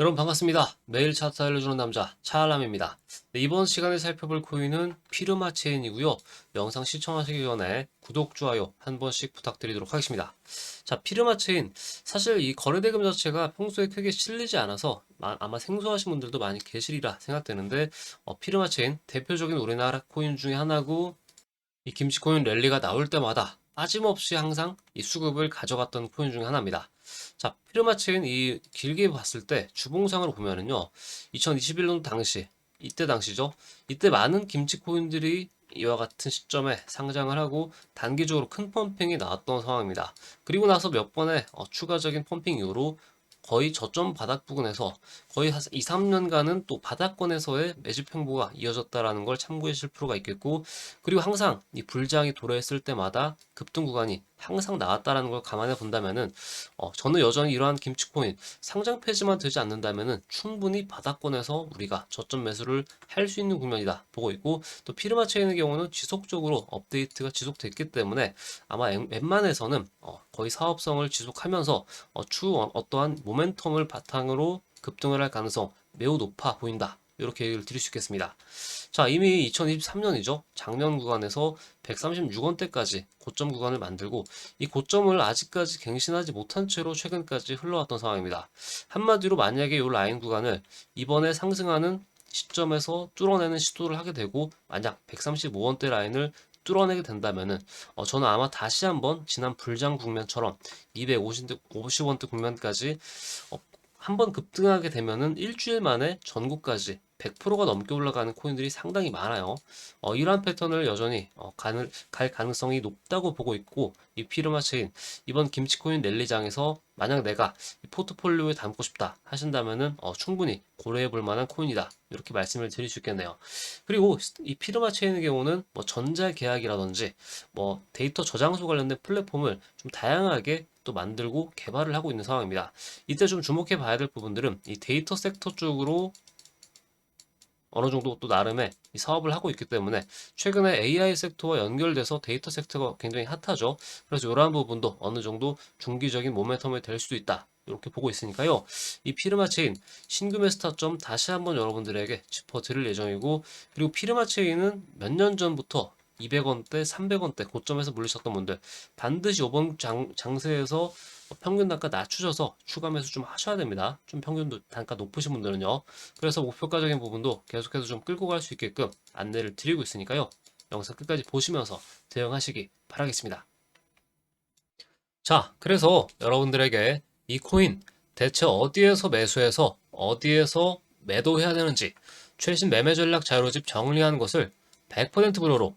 여러분 반갑습니다. 매일 차트 알려주는 남자 차알람입니다. 네, 이번 시간에 살펴볼 코인은 피르마 체인이고요. 영상 시청하시기 전에 구독, 좋아요 한 번씩 부탁드리도록 하겠습니다. 자, 피르마 체인 사실 이 거래 대금 자체가 평소에 크게 실리지 않아서 마- 아마 생소하신 분들도 많이 계시리라 생각되는데 어, 피르마 체인 대표적인 우리나라 코인 중에 하나고 이 김치 코인 랠리가 나올 때마다 빠짐없이 항상 이 수급을 가져갔던 코인 중에 하나입니다. 자, 피르마체인 이 길게 봤을 때 주봉상으로 보면은요, 2021년 당시, 이때 당시죠. 이때 많은 김치 코인들이 이와 같은 시점에 상장을 하고 단기적으로 큰 펌핑이 나왔던 상황입니다. 그리고 나서 몇 번의 어, 추가적인 펌핑 이후로 거의 저점 바닥 부근에서 거의 한 2, 3년간은 또 바닥권에서의 매집 행보가 이어졌다라는 걸 참고해 주실 필요가 있겠고 그리고 항상 이 불장이 도래했을 때마다 급등 구간이 항상 나왔다라는 걸 감안해 본다면은 어, 저는 여전히 이러한 김치코인 상장 폐지만 되지 않는다면은 충분히 바닥권에서 우리가 저점 매수를 할 수 있는 국면이다 보고 있고 또 피르마 체인의 경우는 지속적으로 업데이트가 지속됐기 때문에 아마 웬- 웬만해서는 어, 거의 사업성을 지속하면서 어, 추후 어- 어떠한 모멘텀을 바탕으로 급등을 할 가능성 매우 높아 보인다. 이렇게 얘기를 드릴 수 있겠습니다. 자, 이미 2023년이죠. 작년 구간에서 136원대까지 고점 구간을 만들고 이 고점을 아직까지 갱신하지 못한 채로 최근까지 흘러왔던 상황입니다. 한마디로 만약에 이 라인 구간을 이번에 상승하는 시점에서 뚫어내는 시도를 하게 되고 만약 135원대 라인을 뚫어내게 된다면은 어, 저는 아마 다시 한번 지난 불장 국면처럼 250원대 50원대 국면까지 어, 한번 급등하게 되면은 일주일 만에 전국까지 100%가 넘게 올라가는 코인들이 상당히 많아요. 어, 이러한 패턴을 여전히 어, 가는, 갈 가능성이 높다고 보고 있고 이 피르마 체인 이번 김치코인 랠리장에서 만약 내가 이 포트폴리오에 담고 싶다 하신다면은 어, 충분히 고려해 볼 만한 코인이다 이렇게 말씀을 드릴 수 있겠네요. 그리고 이 피르마 체인의 경우는 뭐 전자 계약이라든지 뭐 데이터 저장소 관련된 플랫폼을 좀 다양하게 또 만들고 개발을 하고 있는 상황입니다. 이때 좀 주목해 봐야 될 부분들은 이 데이터 섹터 쪽으로 어느 정도 또 나름의 이 사업을 하고 있기 때문에 최근에 AI 섹터와 연결돼서 데이터 섹터가 굉장히 핫하죠. 그래서 이러한 부분도 어느 정도 중기적인 모멘텀이 될 수도 있다. 이렇게 보고 있으니까요. 이 피르마 체인 신규 매 스타점 다시 한번 여러분들에게 짚어드릴 예정이고 그리고 피르마 체인은 몇 년 전부터 200원대, 300원대 고점에서 물리셨던 분들 반드시 이번 장, 장세에서 평균 단가 낮추셔서 추가 매수 좀 하셔야 됩니다. 좀 평균 단가 높으신 분들은요. 그래서 목표가적인 부분도 계속해서 좀 끌고 갈 수 있게끔 안내를 드리고 있으니까요. 영상 끝까지 보시면서 대응하시기 바라겠습니다. 자, 그래서 여러분들에게 이 코인 대체 어디에서 매수해서 어디에서 매도해야 되는지 최신 매매 전략 자료집 정리한 것을 100% 무료로